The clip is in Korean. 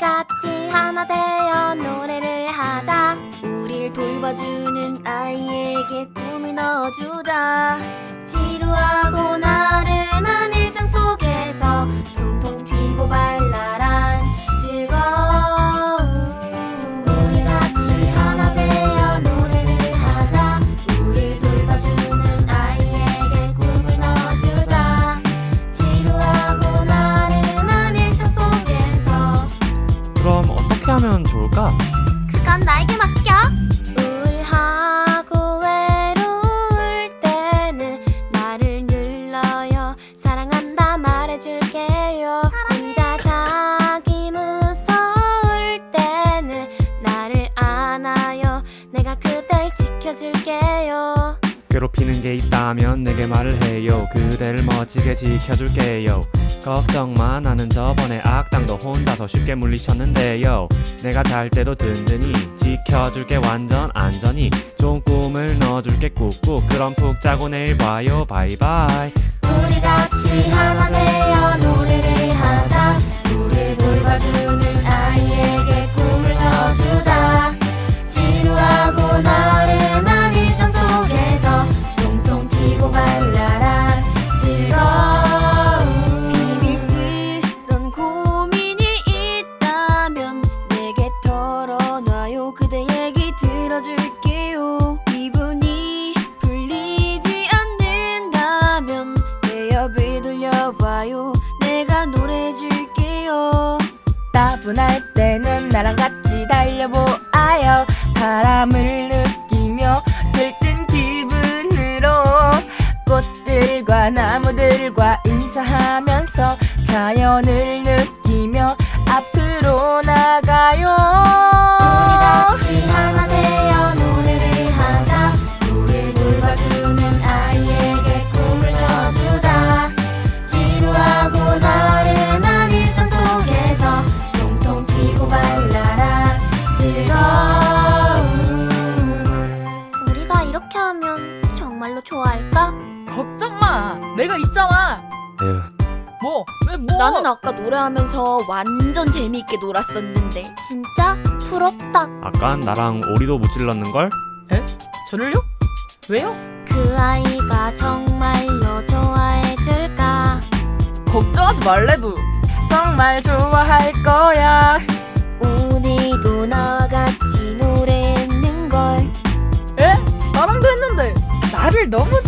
같이 하나 되어 노래를 하자. 우릴 돌봐주는 아이에게 꿈을 넣어주자. 지루 하면 좋을까? 괴롭히는 게 있다면 내게 말을 해요. 그대를 멋지게 지켜줄게요. 걱정 마 나는 저번에 악당도 혼자서 쉽게 물리쳤는데요. 내가 잘 때도 든든히 지켜줄게. 완전 안전히 좋은 꿈을 넣어줄게. 꾹꾹 그럼 푹 자고 내일 봐요. 바이바이. 우리 같이 하나 되어 따분할 때는 나랑 같이 달려보아요. 바람을 느끼며 들뜬 기분으로 꽃들과 나무들과 인사하면서 자연을 이렇게 하면 정말로 좋아할까? 걱정 마 내가 있잖아 에휴 뭐? 왜 뭐? 나는 아까 노래하면서 완전 재미있게 놀았었는데 진짜 부럽다 아까 나랑 오리도 무찔렀는걸? 저를요? 왜요? 그 아이가 정말로 좋아해줄까 걱정하지 말래도 정말 좋아할 거야 우리도 나같이 노래 나